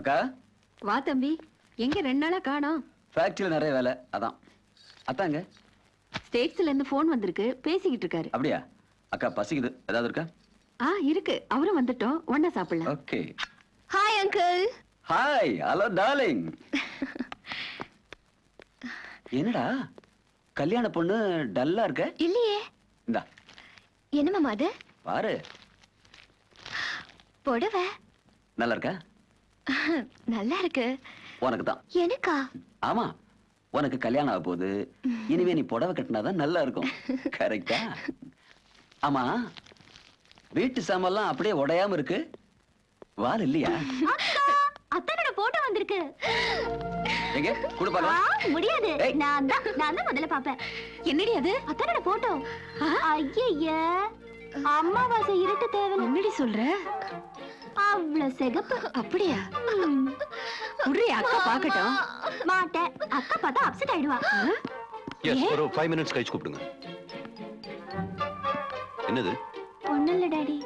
அக்கா? வா தம்பி. எங்க ரெண்டு நாளா காணோம். ஃபேக்டரியில் நிறைய வேலை அதான். அத்தாங்க? ஸ்டேட்ஸ்ல இருந்து போன் வந்திருக்கு பேசிக்கிட்டு இருக்காரு. அப்படியா? அக்கா பசிக்குது. ஏதாவது இருக்கா? ஆ இருக்கு. அவரும் வந்துட்டோம். ஒன்னா சாப்பிடலாம். Okay. Hi uncle hi hello darling என்னடா? கல்யாண பொண்ணு டல்லா இருக்க? இல்லையே. இந்தா. என்ன மாமா அது? பாரு. புடவை. நல்லா இருக்கா? நல்லா இருக்கு உனக்கு தான் எனக்கா? ஆமா உனக்கு கல்யாணம் ஆக போகுது இனிமே நீ புடவை கட்டினாதான் நல்லா இருக்கும் கரெக்டா ஆமா வீட்டு சாமான்லாம் அப்படியே உடையாம இருக்கு. வால் இல்லையா? அத்தனோட போட்டோ வந்திருக்கு. எங்க? குடு ஆ, பார்க்கலாம் முடியாது. நான் தான் நான் தான் முதல்ல பாப்பேன் என்னடி அது? அத்தனோட போட்டோ ஐய அம்மாவாசை இருட்டு தேவை என்னடி சொல்ற? அவ்வளவு சிகப்பு. அப்படியா. உடனே அக்கா பாக்கட்டும் மாட்டேன் அக்கா பார்த்தா அப்செட் ஆயிடுவா. எஸ் ஒரு ஃபைவ் மினிட்ஸ் கழிச்சு கூப்பிடுங்க. என்னது? ஒண்ணும் இல்ல டாடி.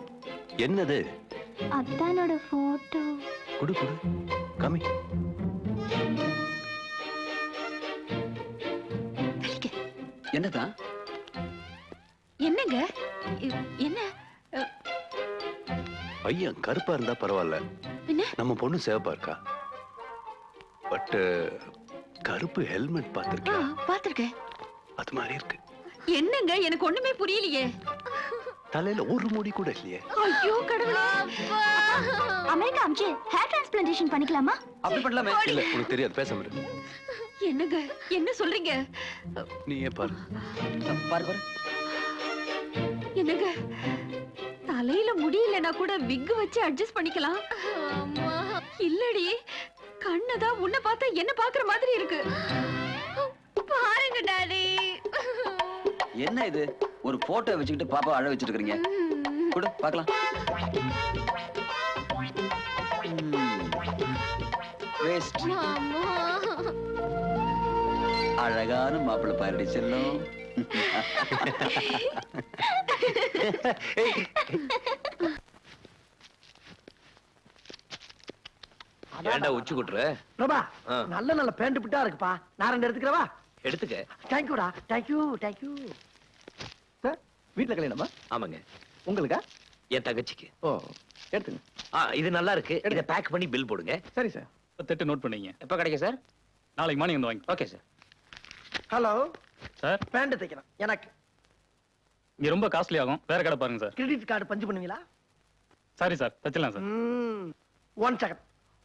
என்னது? அத்தானோட போட்டோ குடு குடு. கம்மி என்னதான் என்னங்க? என்ன? பையன் கருப்பா இருந்தா பரவாயில்ல. நம்ம பொண்ணு சிவப்பா இருக்கா? பட் கருப்பு ஹெல்மெட் ஆ, பார்த்திருக்கேன். பாத்திருக்கேன் அது மாதிரி இருக்கு. என்னங்க? எனக்கு ஒண்ணுமே புரியலையே. தலையில ஒரு முடி கூட இல்லையே. ஐயோ கடவுளே. அமெரிக்கா அமிச்சு ஹேர் டிரான்ஸ்பிளான்டேஷன் பண்ணிக்கலாமா? அப்படி பண்ணலாமே. இல்ல உனக்கு தெரியாது. பேசாம இரு. என்னங்க? என்ன சொல்றீங்க? நீ ஏன் பாரு. பாரு பாரு. என்னங்க? தலையில முடியலனா கூட விக் வச்சு அட்ஜஸ்ட் பண்ணிக்கலாம். இல்லடி கண்ணுதான் உன்னை பார்த்தா என்ன பாக்குற மாதிரி இருக்கு. பாருங்க டாடி. என்ன இது? ஒரு போட்டோ வச்சுக்கிட்டு பாப்பா அழ வச்சிட்டு இருக்கீங்க குடு பார்க்கலாம். வேஸ்ட் அழகான மாப்பிள்ளை பாருடி செல்லும். ஏன்டா உச்சி குட்டுற? பிரபா. நல்ல நல்ல பேண்ட் பிட்டா இருக்குப்பா நான் ரெண்டு எடுத்துக்கிறவா? எடுத்துக்க. தேங்க்யூடா தேங்க்யூ தேங்க்யூ சார் வீட்டுல கல்யாணமா? ஆமாங்க. உங்களுக்கா? என் தங்கச்சிக்கு. ஓ எடுத்துங்க. ஆ இது நல்லா இருக்கு. இதை பேக் பண்ணி பில் போடுங்க. சரி சார் பத்தெட்டு நோட் பண்ணீங்க. எப்ப கிடைக்கும் சார் நாளைக்கு மார்னிங் வந்து வாங்கி okay sir hello. Sir. Pant தைக்கிறேன் எனக்கு. இங்க ரொம்ப காஸ்ட்லி ஆகும். வேற கடை பாருங்க சார். கிரெடிட் கார்டு பஞ்சு பண்ணுவீங்களா? சாரி சார் தச்சிடலாம் சார். ஒன் செகண்ட்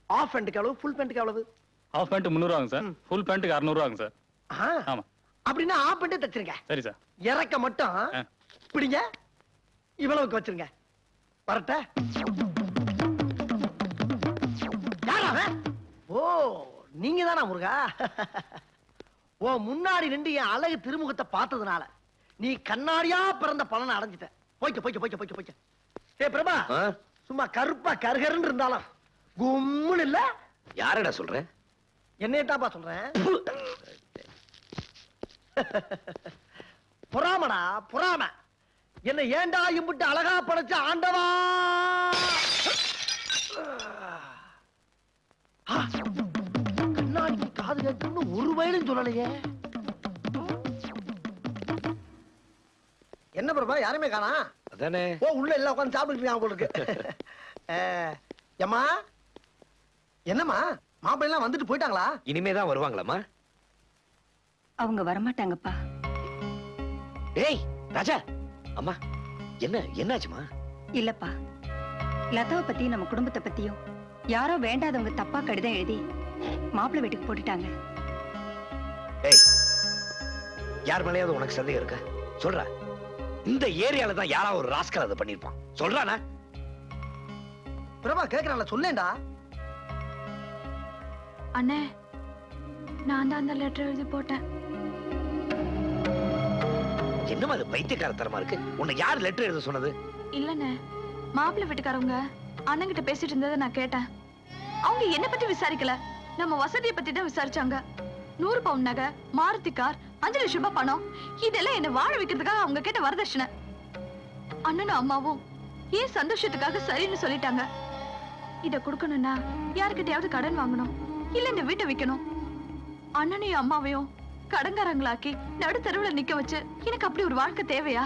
ஆஃப் பேண்ட்டுக்கு எவ்வளவு? ஃபுல் பேண்ட்டுக்கு எவ்வளவு? ஹாஃப் பேண்ட் முந்நூறு ஆகும் சார். ஃபுல் பேண்ட்டுக்கு அறுநூறு ஆகும் சார். ஆமா. அப்படின்னா ஆஃப் பேண்ட்டே தச்சிருங்க. சரி சார். இறக்க மட்டும். பிடிங்க. இவ்வளவுக்கு வச்சிருங்க. வரட்ட. யாரா? ஓ நீங்க தானா முருகா? ஓ முன்னாடி நின்று என் அழகு திருமுகத்தை பார்த்ததுனால நீ கண்ணாடியா பிறந்த பலனை அடைஞ்சிட்ட. போய்க்க போய்க்க போய்க்க போய்க்க போய்க்க ஏ பிரபா? சும்மா கருப்பா கருகருன்னு இருந்தாலும் கும்முன்னு இல்ல? யாரடா சொல்ற? என்னையத்தாப்பா சொல்றேன் பொறாமடா பொறாம. என்ன ஏண்டா இம்புட்டு அழகா படைச்ச ஆண்டவா? காது ஒரு வயலும் சொல்லலையே. என்ன பிரபா யாருமே காணா? அதானே. ஓ உள்ள எல்லாம் உட்காந்து சாப்பிட்டு உங்களுக்கு ஏம்மா என்னம்மா? மாப்பிள்ளை எல்லாம் வந்துட்டு போயிட்டாங்களா? இனிமே தான் வருவாங்களாமா அவங்க வரமாட்டாங்கப்பா. ஏய் ராஜா! அம்மா என்ன என்னாச்சுமா இல்லப்பா. லதாவை பத்தி நம்ம குடும்பத்தை பத்தியும் யாரோ வேண்டாதவங்க தப்பா கடிதம் எழுதி மாப்பிள்ளை வீட்டுக்கு போட்டுட்டாங்க. ஏய் யார் மேலேயாவது உனக்கு சந்தேகம் இருக்கா? சொல்றா. இந்த ஏரியால தான் யாராவது ஒரு ராஸ்கல் அதை பண்ணிருப்பான் சொல்றானா? பிரபா கேக்குறான்ல சொல்லேன்டா அண்ணே நான் தான் அந்த லெட்டர் எழுதி போட்டேன். என்னமா அது பைத்தியக்காரத்தனமா இருக்கு? உன்னை யார் லெட்டர் எழுத சொன்னது? இல்லண்ணே மாப்பிள்ளை வீட்டுக்காரவங்க அண்ணன்கிட்ட பேசிட்டு இருந்ததை நான் கேட்டேன். அவங்க என்ன பத்தி விசாரிக்கல. நம்ம வசதியை பத்தி தான் விசாரிச்சாங்க. நூறு பவுன் நகை மாருதி கார் அஞ்சு லட்சம் ரூபாய் பணம். இதெல்லாம் என்ன வாழ வைக்கிறதுக்காக அவங்க கேட்ட வரதட்சணை. அண்ணனும் அம்மாவும் ஏன் சந்தோஷத்துக்காக சரின்னு சொல்லிட்டாங்க. இத கொடுக்கணும்னா யாருக்கிட்டயாவது கடன் வாங்கணும் இல்ல இந்த வீட்டை விக்கணும். அண்ணனையும் அம்மாவையும் கடன்காரங்களாக்கி நடு தெருவுல நிக்க வச்சு எனக்கு அப்படி ஒரு வாழ்க்கை தேவையா?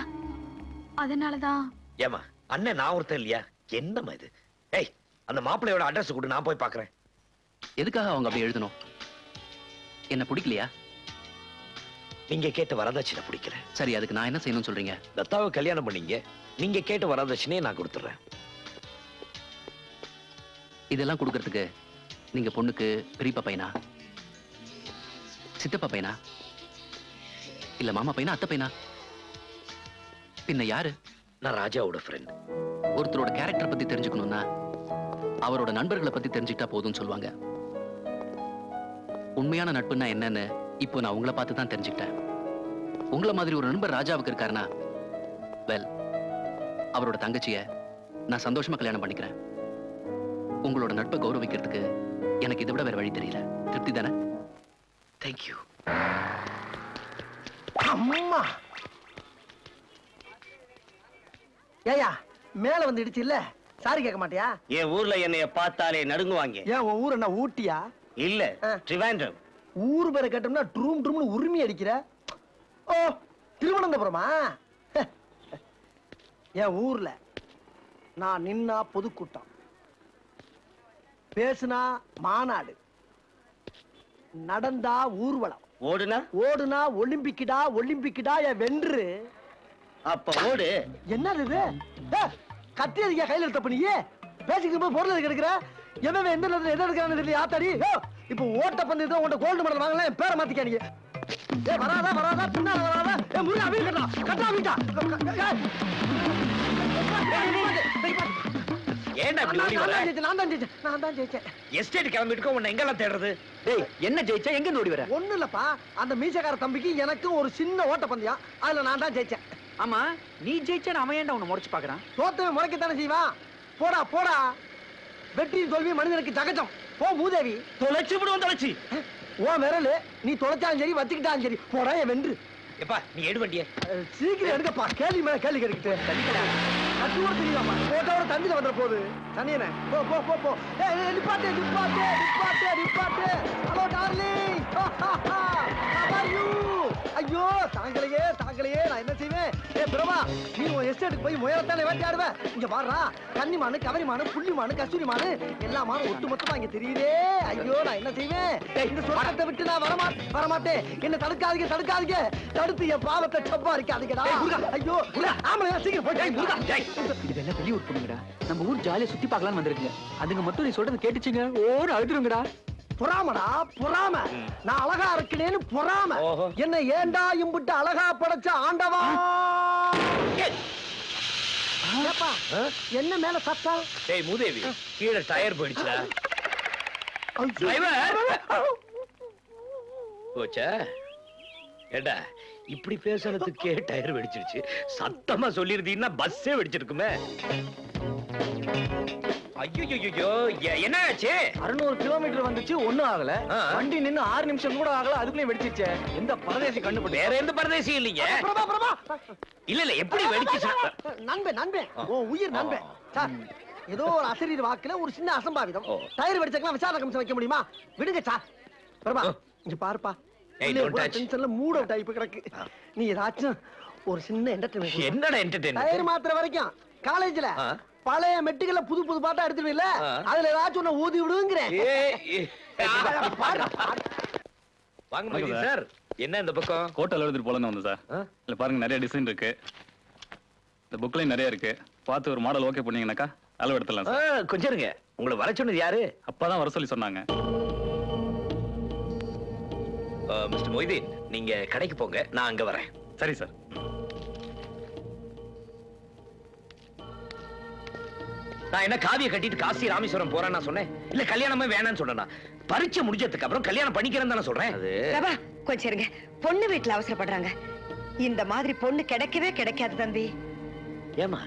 அதனாலதான். ஏமா அண்ணன் நான் ஒருத்தன் இல்லையா? என்னம்மா இது? ஏய் அந்த மாப்பிள்ளையோட அட்ரஸ் கொடு நான் போய் பாக்குறேன் எதுக்காக அவங்க அப்படி எழுதணும்? என்ன பிடிக்கலையா? நீங்க கேட்ட வரதட்சணை பிடிக்கல. சரி அதுக்கு நான் என்ன செய்யணும்னு சொல்றீங்க? லதாவை கல்யாணம் பண்ணீங்க. நீங்க கேட்ட வரதட்சணையை நான் கொடுத்துறேன். இதெல்லாம் கொடுக்கறதுக்கு நீங்க பொண்ணுக்கு பெரியப்பா பையனா? சித்தப்பா பையனா? இல்ல மாமா பையனா அத்தை பையனா? பின்ன யாரு? நான் ராஜாவோட ஃப்ரெண்ட் ஒருத்தரோட கேரக்டர் பத்தி தெரிஞ்சுக்கணும்னா அவரோட நண்பர்களை பத்தி தெரிஞ்சுக்கிட்டா போதும்னு சொல்லுவாங்க. உண்மையான நட்புன்னா என்னன்னு இப்போ நான் உங்களை பார்த்து தான் தெரிஞ்சுக்கிட்டேன். உங்களை மாதிரி ஒரு நண்பர் ராஜாவுக்கு இருக்காருன்னா வெல் அவரோட தங்கச்சிய நான் சந்தோஷமா கல்யாணம் பண்ணிக்கிறேன். உங்களோட நட்பை கௌரவிக்கிறதுக்கு எனக்கு இதை விட வேற வழி தெரியல. திருப்தி தானே? தேங்க்யூ அம்மா! ஏயா மேல வந்து இடிச்சு இல்ல? சாரி கேட்க மாட்டியா? என் ஊர்ல என்னைய பார்த்தாலே நடுங்குவாங்க. ஏன் உன் ஊர் என்ன ஊட்டியா? இல்ல ஆ. ட்ரிவாண்ட்ரம். ஊர் பேரை கேட்டோம்னா ட்ரூம் ட்ரூம்னு உரிமை அடிக்கிற. ஓ திருவனந்தபுரமா? என் ஊர்ல நான் நின்னா பொதுக்கூட்டம். பேசுனா மாநாடு. நடந்தா ஊர்வலம். ஓடுனா? ஓடுனா ஒலிம்பிக்கிடா ஒலிம்பிக்கிடா என் வென்று. அப்ப ஓடு. என்னது இது? கத்தி அடிக்க கையில எடுத்த பண்ணி பேசிக்கிட்டு போது பொருள் எடுக்கிற? எவன் எந்த நேரத்துல என்ன எடுக்கிறான்னு தெரியல ஆத்தாடி? இப்போ ஓட்ட பந்தயத்துல உன்ட கோல்டு மெடல் வாங்கலாம் என் பேரை மாத்திக்க நீ ஏ வராதா வராதா பின்னால வராதா? ஏ முருகா வீடு கட்டா கட்டா வீட்டா. ஏன்டா இப்படி ஓடி வர? நான் தான் ஜெயிச்சேன் நான் தான் ஜெயிச்சேன். எஸ்டேட் கிளம்பிட்டு உன்னை எங்கெல்லாம் தேடுறது? டேய் என்ன ஜெயிச்சா எங்க ஓடி வர? ஒண்ணு இல்லப்பா அந்த மீசக்கார தம்பிக்கு எனக்கும் ஒரு சின்ன ஓட்ட பந்தயம் அதுல நான் தான் ஜெயிச்சேன். ஆமா நீ ஜெயிச்சா அவன் ஏன்டா உன்னை முறைச்சு பாக்குறான்? தோத்தவன் முறைக்கத்தானே செய்வான். போடா போடா. வெற்றி தோல்வி மனிதனுக்கு சகஜம் போ மூதேவி தொலைச்சு விடுவோம் தொலைச்சு. ஓ விரலு நீ தொலைச்சாலும் சரி வச்சுக்கிட்டாலும் சரி போடா என் வென்று. எப்பா நீ எடு வண்டிய. சீக்கிரம் எடுக்கப்பா கேள்வி மேல கேள்வி கேட்டுக்கிட்டு. கட்டு கூட தெரியாமா போட்டோட தண்ணியில வந்துட போகுது. தண்ணியனே. போ போ போ போ. நிப்பாட்டு நிப்பாட்டு நிப்பாட்டு நிப்பாட்டு. ஹலோ டார்லிங் ஐயோ தாங்களையே தாங்களையே நான் என்ன செய்வேன்? ஏ பிரபா நீ உன் எஸ்டேட்டுக்கு போய் முயலத்தானே வேட்டையாடுவ. இங்க பாடுறா மானு கவரி மானு புள்ளி மானு எல்லா மானும் ஒட்டு மொத்தமா இங்க தெரியுதே. ஐயோ நான் என்ன செய்வேன்? இந்த சொர்க்கத்தை விட்டு நான் வரமா வரமாட்டேன். என்ன தடுக்காதீங்க தடுக்காதீங்க. தடுத்து என் பாவத்தை சம்பாதிக்காதீங்கடா ஐயோ ஆமா சீக்கிரம் போய் இதெல்லாம் வெளியூர் பொண்ணுங்கடா. நம்ம ஊர் ஜாலியா சுத்தி பார்க்கலாம்னு வந்திருக்குங்க. அதுங்க மட்டும் நீ சொல்றது கேட்டுச்சுங்க. ஓடு அழுதுருங்கடா. பொறாமடா பொறாம. நான் அழகா இருக்கேன்னு பொறாம. என்ன ஏண்டா இம்புட்டு அழகா படைச்ச ஆண்டவா? என்ன மேல சத்தம்? டேய் மூதேவி கீழே டயர் போயிடுச்சுடா. ஐயோ. டிரைவர்! போச்சா? ஏடா இப்படி பேசுறதுக்கே டயர் வெடிச்சிருச்சு. சத்தமா சொல்லிருந்தீங்கன்னா பஸ்ஸே வெடிச்சிருக்குமே. ஐயோ என்ன ஆச்சு அறுநூறு கிலோமீட்டர் வந்துச்சு ஒண்ணும் ஆகல. வண்டி நின்னு ஆறு நிமிஷம் கூட ஆகல அதுக்குள்ளே வெடிச்சிருச்சே. எந்த பரதேசி கண்டுபிடி வேற எந்த பரதேசியும் இல்லைங்க. பிரபா பிரபா! இல்ல இல்ல எப்படி வெடிச்சுச்சு? நண்பன் நண்பன். உன் உயிர் நண்பன். சார் ஏதோ ஒரு அசரீர் வாக்குல ஒரு சின்ன அசம்பாவிதம். ஓ. டயர் வெடிச்சக்கலாம் விசாரணை கமிஷன் வைக்க முடியுமா? விடுங்க சார். பிரபா இங்க பாருப்பா. டென்ஷன்ல மூட் அவுட் ஆகி கிடக்கு. நீ ஏதாச்சும் ஒரு சின்ன என்டர்டைன்மெண்ட் என்னடா டயர் என்டர்டெயின் மாத்திர வரைக்கும் காலேஜ்ல. பழைய மெட்டுகள புது புது பாட்டா எடுத்துருவீல்ல. அதுல ஏதாச்சும் ஒண்ணு ஊதி விடுங்கிறேன். வாங்க சார். என்ன இந்த பக்கம்? ஹோட்டல் எழுதிட்டு போலன்னு வந்தேன் சார்? இல்ல பாருங்க நிறைய டிசைன் இருக்கு. இந்த புக்லயும் நிறைய இருக்கு. பார்த்து ஒரு மாடல் ஓகே பண்ணீங்கன்னாக்கா அளவு எடுத்துடலாம் ஆ, சார். கொஞ்சம் இருங்க. உங்களை வர சொன்னது யாரு? அப்பதான் வர சொல்லி சொன்னாங்க. மிஸ்டர் மொய்தீன் நீங்க கடைக்கு போங்க. நான் அங்க வரேன். சரி சார். நான் என்ன காவிய கட்டிட்டு காசி ராமேஸ்வரம் போறேன்னு நான் சொன்னேன்? இல்ல கல்யாணமே வேணாம்னு சொன்னேனா பரீட்சை முடிஞ்சதுக்கு அப்புறம் கல்யாணம் பண்ணிக்கிறேன்னு தானே சொல்றேன்? அது பிரபா கொஞ்சம் இருங்க. பொண்ணு வீட்டுல அவசரப்படுறாங்க. இந்த மாதிரி பொண்ணு கிடைக்கவே கிடைக்காது தம்பி. ஏமா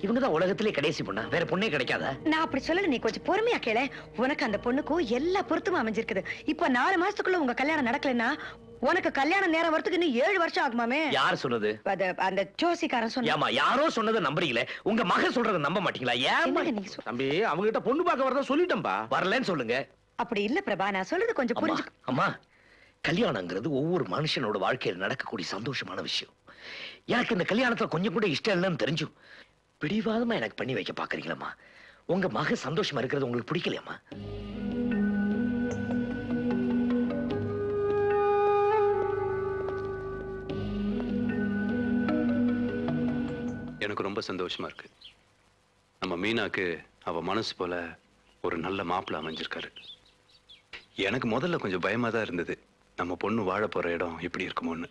இவங்க தான் உலகத்திலே கடைசி பொண்ணா? வேற பொண்ணே கிடைக்காதா? நான் அப்படி சொல்லல நீ கொஞ்சம் பொறுமையா கேள. உனக்கு அந்த பொண்ணுக்கும் எல்லா பொருத்தமும் அமைஞ்சிருக்குது. இப்ப நாலு மாசத்துக்குள்ள உங்க கல்யாணம் நடக்கலைன்னா உனக்கு கல்யாண நேரம் வரதுக்கு இன்னும் ஏழு வருஷம் ஆகுமாமே யார் சொன்னது? அந்த ஜோசிக்காரன் சொன்ன ஏமா யாரோ சொன்னதை நம்புறீங்களே? உங்க மக சொல்றதை நம்ப மாட்டீங்களா? ஏன் என்னங்க நீங்க சொல்- தம்பி அவங்க கிட்ட பொண்ணு பார்க்க வரதா சொல்லிட்டேன்பா. வரலன்னு சொல்லுங்க. அப்படி இல்ல பிரபா நான் சொல்றது கொஞ்சம் புரிஞ்சு அம்மா கல்யாணங்கிறது ஒவ்வொரு மனுஷனோட வாழ்க்கையில் நடக்கக்கூடிய சந்தோஷமான விஷயம். எனக்கு இந்த கல்யாணத்துல கொஞ்சம் கூட இஷ்டம் இல்லைன்னு தெரிஞ்சும். பிடிவாதமா எனக்கு பண்ணி வைக்க பாக்குறீங்களம்மா? உங்க மக சந்தோஷமா இருக்கிறது உங்களுக்கு பிடிக்கலையாம்மா? எனக்கு ரொம்ப சந்தோஷமா இருக்கு. நம்ம மீனாக்கு அவ மனசு போல ஒரு நல்ல மாப்பிள்ள அமைஞ்சிருக்காரு. எனக்கு முதல்ல கொஞ்சம் பயமா தான் இருந்தது. நம்ம பொண்ணு வாழ போற இடம் எப்படி இருக்குமோன்னு.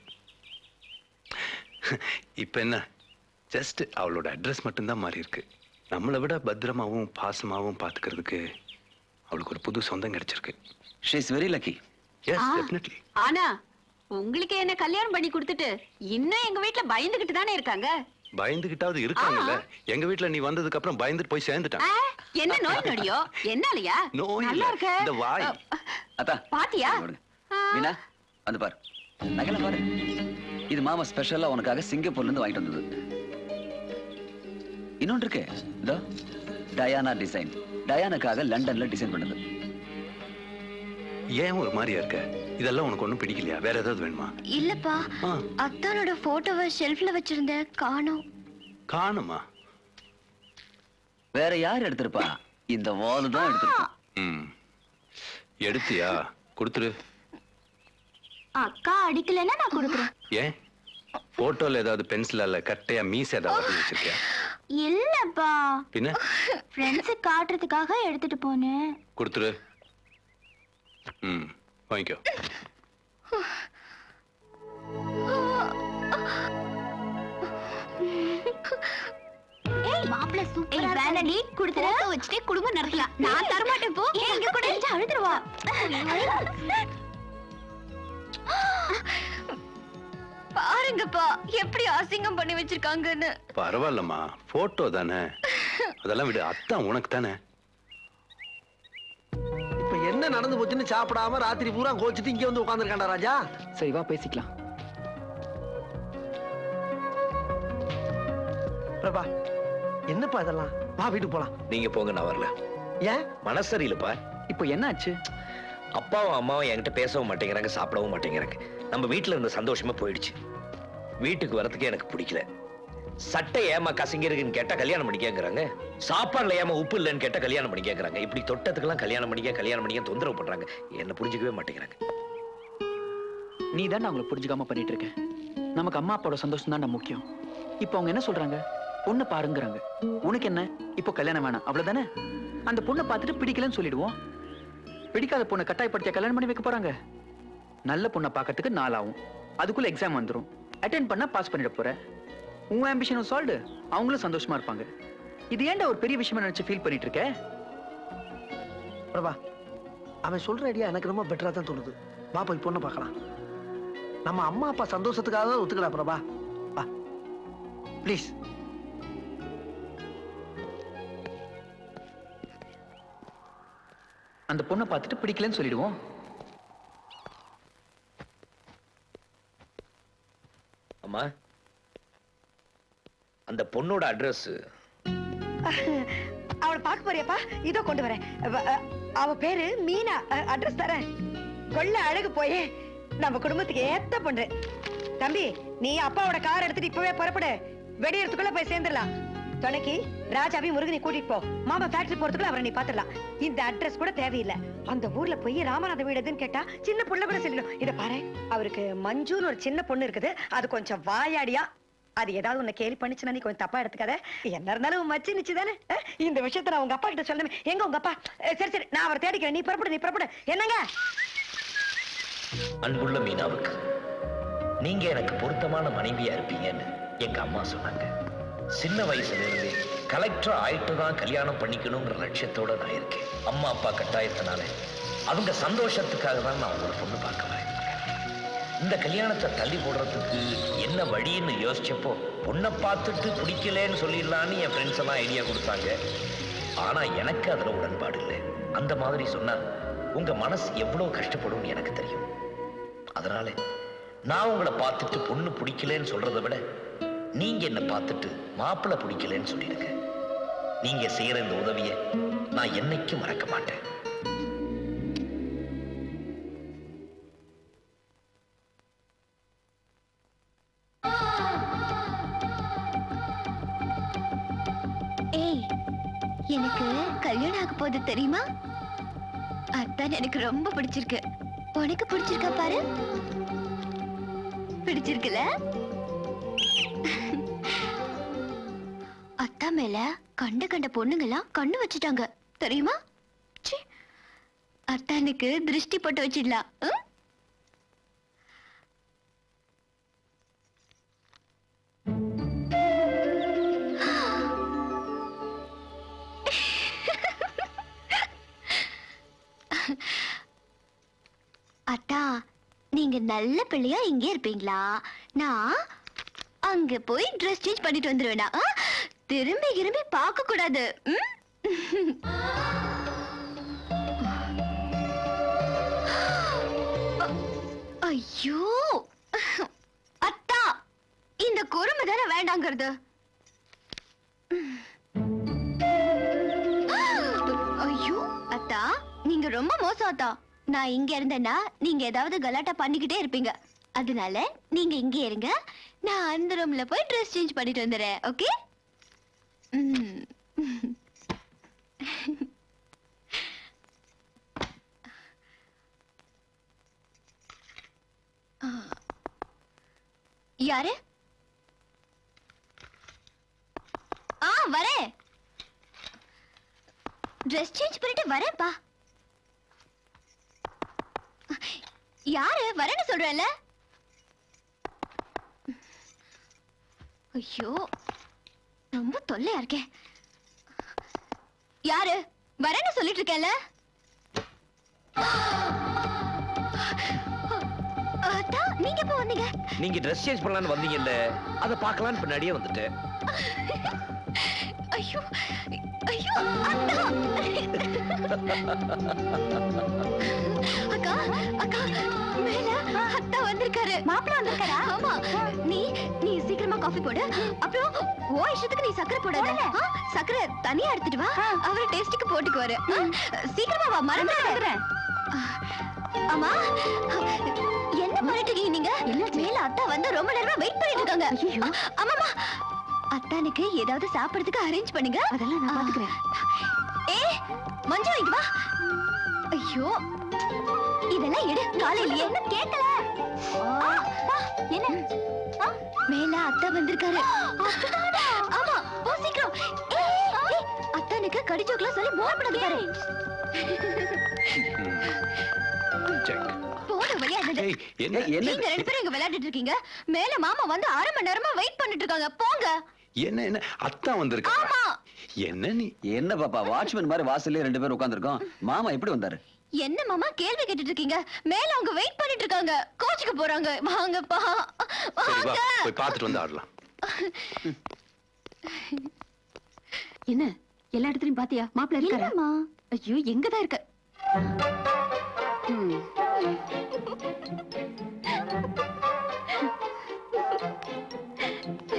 இப்ப என்ன? ஜஸ்ட் அவளோட அட்ரஸ் மட்டும்தான் மாறி இருக்கு. நம்மளை விட பத்திரமாவும் பாசமாவும் பாத்துக்கிறதுக்கு அவளுக்கு ஒரு புது சொந்தம் கிடைச்சிருக்கு. She is very lucky yes ah. Definitely ஆனா உங்களுக்கு என்ன கல்யாணம் பண்ணி கொடுத்துட்டு இன்னும் எங்க வீட்ல பயந்துகிட்டு தானே இருக்காங்க? பயந்துகிட்டாவது இருக்காங்கல்ல? எங்க வீட்ல நீ வந்ததுக்கு அப்புறம் பயந்துட்டு போய் சேர்ந்துட்டான். ஆ, என்ன நோய் நொடியோ? என்னாலயா? நோய் நல்லா இல்ல, இருக்க. இந்த வாய். அத்தா பாத்தியா? இங்க. மீனா வந்து பாரு. நகல பாரு. இது மாமா ஸ்பெஷலா உனக்காக சிங்கப்பூர்ல இருந்து வாங்கிட்டு வந்தது. இன்னொன்று இருக்கு இதோ டயானா டிசைன் டயானுக்காக லண்டன்ல டிசைன் பண்ணது. ஏன் ஒரு மாதிரியா இருக்க? இதெல்லாம் உனக்கு ஒண்ணும் பிடிக்கலையா? வேற ஏதாவது வேணுமா? இல்லப்பா ஆ, அத்தானோட போட்டோவை ஷெல்ஃப்ல வச்சிருந்த காணோம். காணுமா? வேற யார் எடுத்திருப்பா? இந்த வால் தான் எடுத்திருப்பான் ம். எடுத்தியா? கொடுத்துரு. அக்கா அடிக்கலைன்னா நான் கொடுக்குறேன். ஏன்? போட்டோல ஏதாவது பென்சிலால கட்டையா மீச ஏதாவது வரைஞ்சி வச்சிருக்கியா? இல்லப்பா. பின்ன? ஃப்ரெண்ட்ஸு காட்டுறதுக்காக எடுத்துட்டு போனேன். கொடுத்துரு. ம் வாங்கிக்கோ. ஏய் மாப்ள சூப்பரா வேணடி குடுத்துற வச்சுட்டே குடும்பம் நடத்தலாம். நான் தர மாட்டேன் போ எங்க கூட இருந்து அழுதுருவா. பாருங்கப்பா எப்படி அசிங்கம் பண்ணி வச்சிருக்காங்கன்னு. பரவாயில்லம்மா போட்டோ தானே. அதெல்லாம் விடு அத்தான் உனக்கு தானே. இப்ப என்ன நடந்து போச்சுன்னு சாப்பிடாம ராத்திரி பூரா கோச்சிட்டு இங்க வந்து உட்காந்துருக்காண்டா ராஜா. சரி வா பேசிக்கலாம். பிரபா என்னப்பா இதெல்லாம்? வா வீட்டுக்கு போலாம். நீங்க போங்க நான் வரல. ஏன்? மனசு சரியில்லைப்பா இப்போ என்ன ஆச்சு? அப்பாவும் அம்மாவும் என்கிட்ட பேசவும் மாட்டேங்கிறாங்க சாப்பிடவும் மாட்டேங்கிறாங்க. நம்ம வீட்டுல இருந்த சந்தோஷமா போயிடுச்சு. வீட்டுக்கு வரதுக்கே எனக்கு பிடிக்கல. சட்டை ஏமா கசங்கிருக்குன்னு கேட்டா கல்யாணம் பண்ணி கேக்குறாங்க சாப்பாடுல ஏமா உப்பு இல்லைன்னு கேட்டா கல்யாணம் பண்ணி கேக்குறாங்க இப்படி தொட்டத்துக்கெல்லாம் கல்யாணம் பண்ணிக்க கல்யாணம் பண்ணிக்க தொந்தரவு பண்றாங்க. என்ன புரிஞ்சுக்கவே மாட்டேங்கிறாங்க. நீ தான் அவங்கள புரிஞ்சுக்காம பண்ணிட்டு இருக்கேன் நமக்கு அம்மா அப்பாவோட சந்தோஷம் தான் முக்கியம். இப்போ அவங்க என்ன சொல்றாங்க? பொண்ணு பாருங்கறாங்க. உனக்கு என்ன? இப்போ கல்யாணம் வேணாம். அவ்வளவுதானே? அந்த பொண்ணை பார்த்துட்டு பிடிக்கலன்னு சொல்லிடுவோம். பிடிக்காத பொண்ணை கட்டாயப்படுத்திய கல்யாணம் பண்ணி வைக்க போறாங்க? நல்ல பொண்ணை பார்க்கறதுக்கு நாள் ஆகும் அதுக்குள்ள எக்ஸாம் வந்துரும். அட்டென்ட் பண்ணா பாஸ் பண்ணிட போற. உன் ஆம்பிஷனும் சால்வ்டு அவங்களும் சந்தோஷமா இருப்பாங்க. இது ஏன்டா ஒரு பெரிய விஷயமா நினைச்சு ஃபீல் பண்ணிட்டு இருக்க? பிரபா அவன் சொல்ற ஐடியா எனக்கு ரொம்ப பெட்டரா தான் தோணுது. வா போய் பொண்ணை பார்க்கலாம். நம்ம அம்மா அப்பா சந்தோஷத்துக்காக தான் ஒத்துக்கலாம் பிரபா வா. ப்ளீஸ் அந்த பொண்ணை பார்த்துட்டு பிடிக்கலன்னு சொல்லிடுவோம். அம்மா அந்த பொண்ணோட அட்ரஸ் அவளை பார்க்க போறியாப்பா? இதோ கொண்டு வரேன். அவ- பேரு மீனா. அட்ரஸ் தரேன். கொள்ள அழகு போயே. நம்ம குடும்பத்துக்கு ஏத்த பொண்ணு. தம்பி நீ அப்பாவோட கார் எடுத்துட்டு இப்பவே புறப்படு. வெடியறதுக்குள்ள போய் சேர்ந்துடலாம். துணைக்கு ராஜாவையும் முருகனை கூட்டிட்டு போ. மாமா ஃபேக்டரி போறதுக்குள்ள அவரை நீ பாத்துடலாம் இந்த அட்ரஸ் கூட தேவையில்லை. அந்த ஊர்ல போய் ராமநாத வீடு எதுன்னு கேட்டா சின்ன பொண்ணு கூட சொல்லிடும் இதை பாரு. அவருக்கு மஞ்சுன்னு ஒரு சின்ன பொண்ணு இருக்குது. அது கொஞ்சம் வாயாடியா. அது ஏதாவது உன்னை கேலி பண்ணிச்சுன்னா நீ கொஞ்சம் தப்பா எடுத்துக்காத. என்ன இருந்தாலும் உன் மச்சி நிச்சு தானே? இந்த விஷயத்த நான் உங்க அப்பா கிட்ட சொல்லணும். எங்க உங்க அப்பா? சரி சரி. நான் அவரை தேடிக்கிறேன். நீ புறப்படு நீ புறப்படு. என்னங்க? அன்புள்ள மீனாவுக்கு நீங்க எனக்கு பொருத்தமான மனைவியா இருப்பீங்கன்னு எங்க அம்மா சொன்னாங்க. சின்ன வயசுல இருந்தே கலெக்டர் ஆயிட்டு தான் கல்யாணம் பண்ணிக்கணுங்கிற லட்சியத்தோட நான் இருக்கேன். அம்மா அப்பா கட்டாயத்தினால. அவங்க சந்தோஷத்துக்காக தான் நான் ஒரு பொண்ணு பார்க்க இந்த கல்யாணத்தை தள்ளி போடுறதுக்கு என்ன வழின்னு யோசிச்சப்போ பொண்ணை பார்த்துட்டு பிடிக்கலன்னு சொல்லிடலான்னு என் ஃப்ரெண்ட்ஸ் எல்லாம் ஐடியா கொடுத்தாங்க. ஆனா எனக்கு அதுல உடன்பாடு இல்லை. அந்த மாதிரி சொன்னா உங்க மனசு எவ்வளவு கஷ்டப்படும்னு எனக்கு தெரியும். அதனால நான் உங்களை பார்த்துட்டு பொண்ணு பிடிக்கலன்னு சொல்றதை விட நீங்க என்ன பார்த்துட்டு மாப்பிள்ளை பிடிக்கலன்னு சொல்லிடுங்க. நீங்க செய்யற இந்த உதவிய நான் என்னைக்கும் மறக்க மாட்டேன். ஏய் எனக்கு கல்யாணம் ஆக போகுது தெரியுமா? அதான் எனக்கு ரொம்ப பிடிச்சிருக்கு. உனக்கு பிடிச்சிருக்கா பாரு. பிடிச்சிருக்குல்ல? மேல கண்ட கண்ட பொண்ணுங்கெல்லாம் கண்ணு வச்சுட்டாங்க. தெரியுமா? அத்தானுக்கு திருஷ்டி போட்டு வச்சிடலாம். ம்? அத்தா நீங்க நல்ல பிள்ளையா இங்கே இருப்பீங்களா? நான் அங்க போய் ட்ரெஸ் சேஞ்ச் பண்ணிட்டு வந்துருவேனா? ஆ? திரும்பி திரும்பி பார்க்க கூடாது. ம்? ஐயோ. அத்தா இந்த குறும்பு தானே வேண்டாங்கிறது? ஐயோ அத்தா நீங்க ரொம்ப மோசம் அத்தா. நான் இங்க இருந்தேன்னா நீங்க ஏதாவது கலாட்டா பண்ணிக்கிட்டே இருப்பீங்க. அதனால நீங்க இங்க இருங்க. நான் அந்த ரூம்ல போய் ட்ரெஸ் சேஞ்ச் பண்ணிட்டு வந்துடுறேன் ஓகே யாரு? ஆ வரேன் ட்ரெஸ் சேஞ்ச் பண்ணிட்டு வரேன்ப்பா. யாரு? வரேன்னு சொல்றேன்ல. ஐயோ. ரொம்ப தொல்லையா இருக்கே. யாரு? வரேன்னு சொல்லிட்டு இருக்கேன்ல? நீங்க எப்ப வந்தீங்க? நீங்க ட்ரெஸ் சேஞ்ச் பண்ணலாம்னு வந்தீங்கல்ல அதை பார்க்கலான்னு பின்னாடியே வந்துட்டேன். ஐயோ ஐயோ அண்ணா அக்கா அக்கா மேல அத்தா வந்திருக்காரு. மாப்பிள்ள வந்திருக்காரா? ஆமா. நீ நீ சீக்கிரமா காஃபி போடு. அப்புறம் ஓ இஷ்டத்துக்கு நீ சக்கரை போடாத. சக்கரை தனியா எடுத்துட்டு வா. அவர் டேஸ்டுக்கு போட்டுக்குவாரு. சீக்கிரமா வா மறந்துடுறேன் ஆமா என்ன பண்ணிட்டு இருக்கீங்க நீங்க? மேல அத்தா வந்து ரொம்ப நேரமா வெயிட் பண்ணிட்டு இருக்காங்க. ஆமாமா அத்தானுக்கு ஏதாவது சாப்பிடுறதுக்கு அரேஞ்ச் பண்ணுங்க. அதெல்லாம் நான் பாத்துக்கிறேன். ஏ மஞ்சு இங்க வா. ஐயோ. இதெல்லாம் எடு காலையில என்ன? கேட்கல என்ன மேல அத்தா வந்திருக்காரு. ஆமா போ சீக்கிரம். அத்தானுக்கு கடிச்சோக்கெல்லாம் சொல்லி போர். என்ன நீங்க ரெண்டு பேரும் இங்க விளையாடிட்டு இருக்கீங்க. மேல மாமா வந்து அரை மணி நேரமா வெயிட் பண்ணிட்டு இருக்காங்க. போங்க. என்ன என்ன? அத்தா வந்திருக்கா என்ன நீ? என்ன பாப்பா வாட்ச்மேன் மாதிரி வாசல்லே ரெண்டு பேரும் உட்கார்ந்திருக்கோம். மாமா எப்படி வந்தாரு? என்ன மாமா கேள்வி கேட்டுட்டு இருக்கீங்க மேல அவங்க வெயிட் பண்ணிட்டு இருக்காங்க கோச்சுக்கு போறாங்க. வாங்கப்பா வாங்க. போய் பார்த்துட்டு வந்து ஆடலாம். என்ன? எல்லா இடத்துலயும் பாத்தியா? மாப்பிள்ள இருக்காரு? ஐயோ எங்கதான் இருக்க? ம்.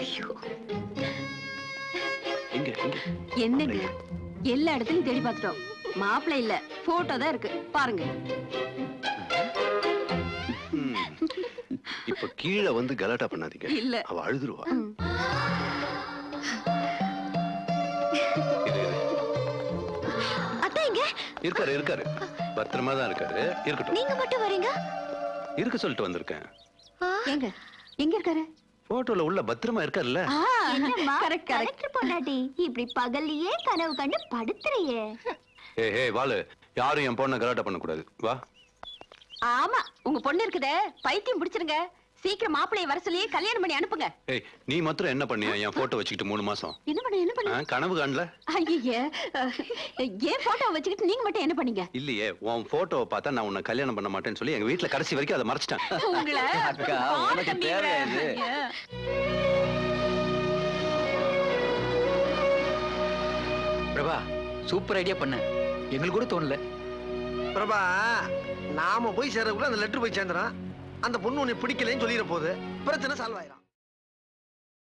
ஐயோ. என்னங்க? எல்லா இடத்துலயும் தேடி பார்த்துட்டோம். மாப்பிள்ள இல்ல போட்டோ தான் இருக்கு. பாருங்க. இப்ப கீழே வந்து கலாட்டா பண்ணாதீங்க. இல்ல. அவ அழுதுருவா. இருக்காரு இருக்காரு. பத்திரமா தான் இருக்காரு. இருக்கட்டும். நீங்க மட்டும் வரீங்க? இருக்க சொல்லிட்டு வந்திருக்கேன். எங்க? எங்க இருக்காரு? போட்டோல உள்ள பத்திரமா correct. கலெக்டர் பொண்டாட்டி இப்படி பகல்லையே கனவு கண்டு படுத்துறையே. ஏய் ஹே வாலு யாரும் என் பொண்ணை கலாட்டா பண்ணக்கூடாது. வா. ஆமா உங்க பொண்ணு இருக்குதே பைத்தியம் பிடிச்சிருங்க. சீக்கிரம் மாப்பிள்ளைய வர சொல்லி கல்யாணம் பண்ணி அனுப்புங்க. ஏய் நீ மாத்திரம் என்ன பண்ணியா? என் போட்டோ வச்சுக்கிட்டு மூணு மாசம். என்ன பண்ண என்ன பண்ண? ஆ, கனவு காணல. ஐயே ஏன் போட்டோ வச்சுக்கிட்டு நீங்க மட்டும் என்ன பண்ணீங்க? இல்லையே உன் போட்டோவை பார்த்தா நான் உன்னை கல்யாணம் பண்ண மாட்டேன்னு சொல்லி எங்க வீட்டுல கடைசி வரைக்கும் அதை மறைச்சிட்டேன். உங்களை அக்கா, உனக்கு இது. ஐயா. பிரபா சூப்பர் ஐடியா பண்ண. எங்களுக்கு கூட தோணல. பிரபா நாம போய் சேர்றதுக்குள்ள அந்த லெட்டர் போய் சேர்ந்துடும் அந்த பொண்ணு உன்னை பிடிக்கலைன்னு சொல்லிட போகுது பிரச்சனை சால்வ் ஆயிரும்.